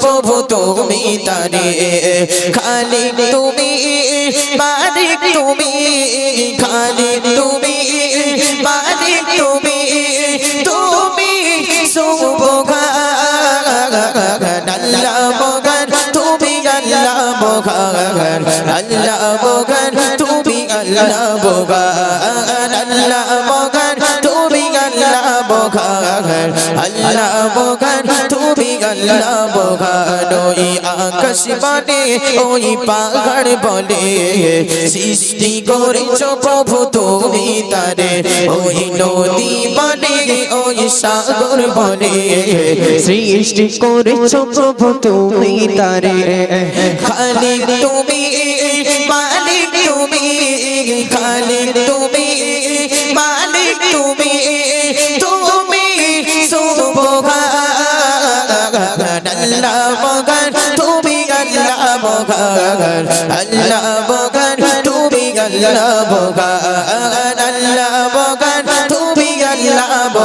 প্রভু তুমি তারে। খালি তুমি, মালিক তুমি খালি তুমি, মালিক তুমি তুমি সুবহান আল্লাহ মগান তুমি আল্লাহ মগান আল্লাহ মগান তুমি আল্লাহ মগান আল্লাহ মগান তুমি আল্লাহ মগান আল্লাহ মগান আল্লাহ ওই আকাশ বানে, ওই পাহাড় বলে সৃষ্টি করেছ প্রভু, তুমি তারে। ওই নদী বানে, ওই সাগর বলে সৃষ্টি করেছ প্রভু, তুমি তারে। খালি তুমি আল্লাহ মগন তুমি আল্লাহ মগন আল্লাহ মগন তুমি আল্লাহ মগান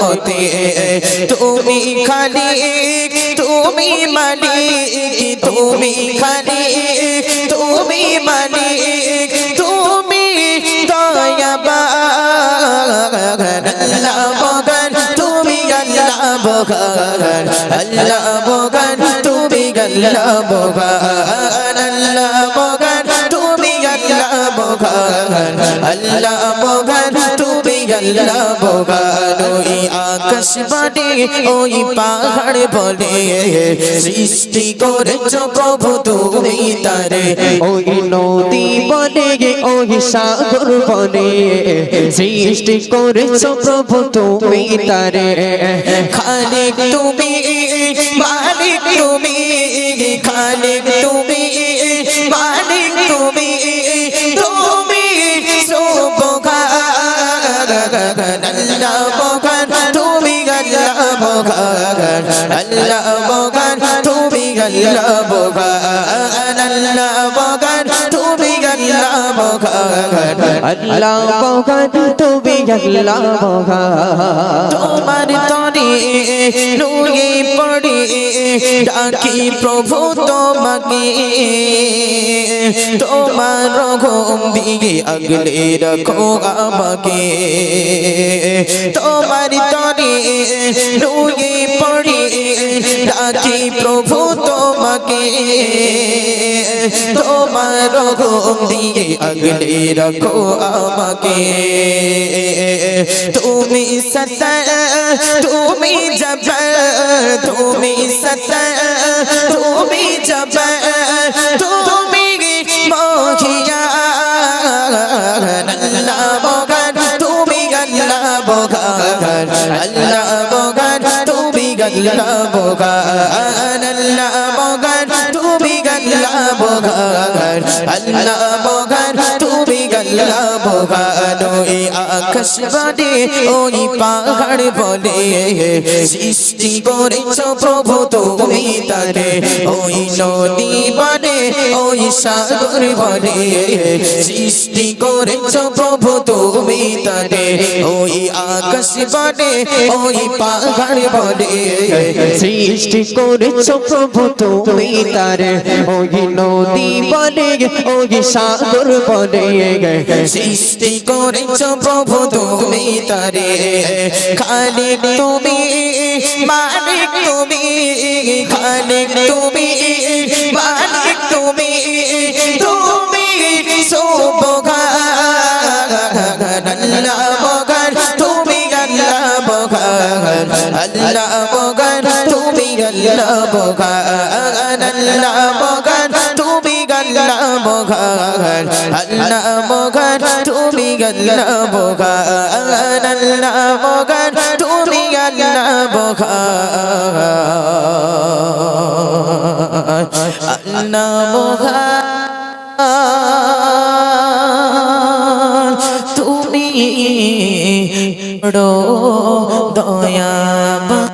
মতে, তুমি খালি, তুমি মালিক তুমি মালিক তুমি মালিক, তুমি দয়াবান আল্লাহ বগান তুমি আল্লাহ বগান আল্লাহ বগান তুমি আল্লাহ বগান আল্লাহ বগান তুমি আল্লাহ বগান আল্লাহ বগান আল্লাহ বগান ওই আকাশ বলে ওই পাহাড় বলে সৃষ্টি করেছ প্রভু তুমি তারে ওই নদী বলে ওই সাগর বলে সৃষ্টি করেছ প্রভু তুমি তারে খালিক তুমি মালিক তুমি খালিক তুমি মালিক তুমি তুমি বগান আল্লাহ বোগান তুমি আল্লাহ বোগান আল্লাহ বোগান তুমি আল্লাহ বোগান আল্লাহ বোগান তুমি আল্লাহ বোগান তোমার তরে নুয়ে পড়ে ডাকি প্রভু তোমাকে। তোমার ঘুম দিয়ে আগলে রাখো আমাকে। তোমার তরে নুয়ে পড়ে ডাকি প্রভু তোমাকে। তোমার ঘুম দিয়ে আগলে রাখো আমাকে। তুমি সতা তুমি জব বগান আল্লাহ বগান তুমি আল্লাহ বগান আল্লাহ বগান তুমি আল্লাহ বগান আল্লাহ বগান তুমি আল্লাহ বগান ওই আকাশ বলে ওই পাহাড় বলে সৃষ্টি করেছ প্রভু তুমি তারে ওই নদী বলে ওই সাগর বলে সৃষ্টি করেছ প্রভু তুমি তারে ওই আকাশ বলে ওই পাহাড় বলে সৃষ্টি করেছ প্রভু তুমি তারে ওই নদী বলে ওই সাগর বলে সৃষ্টি করেছ প্রভু তুমি তারে খালিক তুমি মালিক তুমি খালিক তুমি মালিক তুমি তুমি আল্লাহ বগান তুমি আল্লাহ বগান আল্লাহ বগান তুমি আল্লাহ বগান আল্লাহ বগান তুমি আল্লাহ বগান আল্লাহ বগান তুমি আল্লাহ বগান তুমি বড় দয়াবান